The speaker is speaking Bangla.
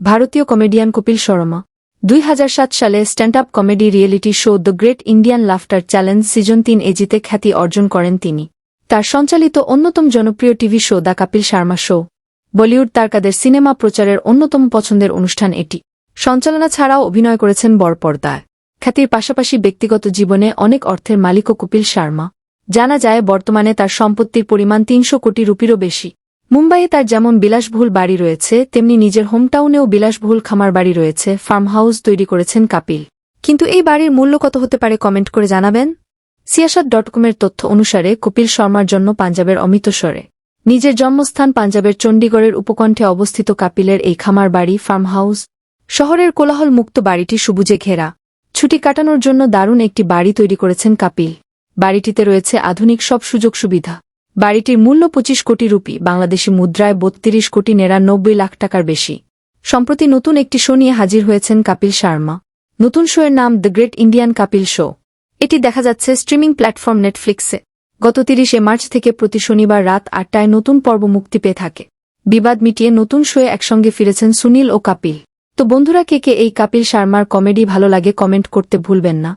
ভারতীয় কমেডিয়ান কপিল শর্মা। দুই হাজার সাত সালে stand up comedy reality show the great Indian laughter challenge season তিন এজিতে খ্যাতি অর্জন করেন তিনি। তার সঞ্চালিত অন্যতম জনপ্রিয় TV show the Kapil Sharma show. Bollywood তারকাদের সিনেমা প্রচারের অন্যতম পছন্দের অনুষ্ঠান এটি। সঞ্চালনা ছাড়াও অভিনয় করেছেন বড় পর্দায় খ্যাতির পাশাপাশি ব্যক্তিগত জীবনে অনেক অর্থের মালিকও কপিল শর্মা। জানা যায়, বর্তমানে তার সম্পত্তির পরিমাণ তিনশো কোটি রুপিরও বেশি। মুম্বাইয়ে তার যেমন বিলাসবহুল বাড়ি রয়েছে, তেমনি নিজের হোমটাউনেও বিলাসবহুল খামার বাড়ি রয়েছে ফার্ম হাউস তৈরি করেছেন কাপিল। কিন্তু এই বাড়ির মূল্য কত হতে পারে কমেন্ট করে জানাবেন? সিয়াসাত ডট কমের তথ্য অনুসারে কপিল শর্মার জন্য পাঞ্জাবের অমৃতসরে। নিজের জন্মস্থান পাঞ্জাবের চণ্ডীগড়ের উপকণ্ঠে অবস্থিত কাপিলের এই খামার বাড়ি ফার্ম হাউস শহরের কোলাহল মুক্ত বাড়িটি সবুজে ঘেরা। ছুটি কাটানোর জন্য দারুণ একটি বাড়ি তৈরি করেছেন কাপিল। বাড়িটিতে রয়েছে আধুনিক সব সুযোগ সুবিধা। বাড়িটির মূল্য পঁচিশ কোটি রুপি, বাংলাদেশি মুদ্রায় বত্রিশ কোটি নিরানব্বই লাখ টাকার বেশি। সম্প্রতি নতুন একটি শো নিয়ে হাজির হয়েছেন কাপিল শর্মা। নতুন শোয়ের নাম the great Indian Kapil show. এটি দেখা যাচ্ছে স্ট্রিমিং প্ল্যাটফর্ম নেটফ্লিক্সে। গত তিরিশে মার্চ থেকে প্রতি শনিবার রাত আটটায় নতুন পর্ব মুক্তি পেয়ে থাকে। বিবাদ মিটিয়ে নতুন শোয়ে একসঙ্গে ফিরেছেন সুনীল ও কাপিল। তো বন্ধুরা, কে কে এই কাপিল শর্মার কমেডি ভালো লাগে কমেন্ট করতে ভুলবেন না।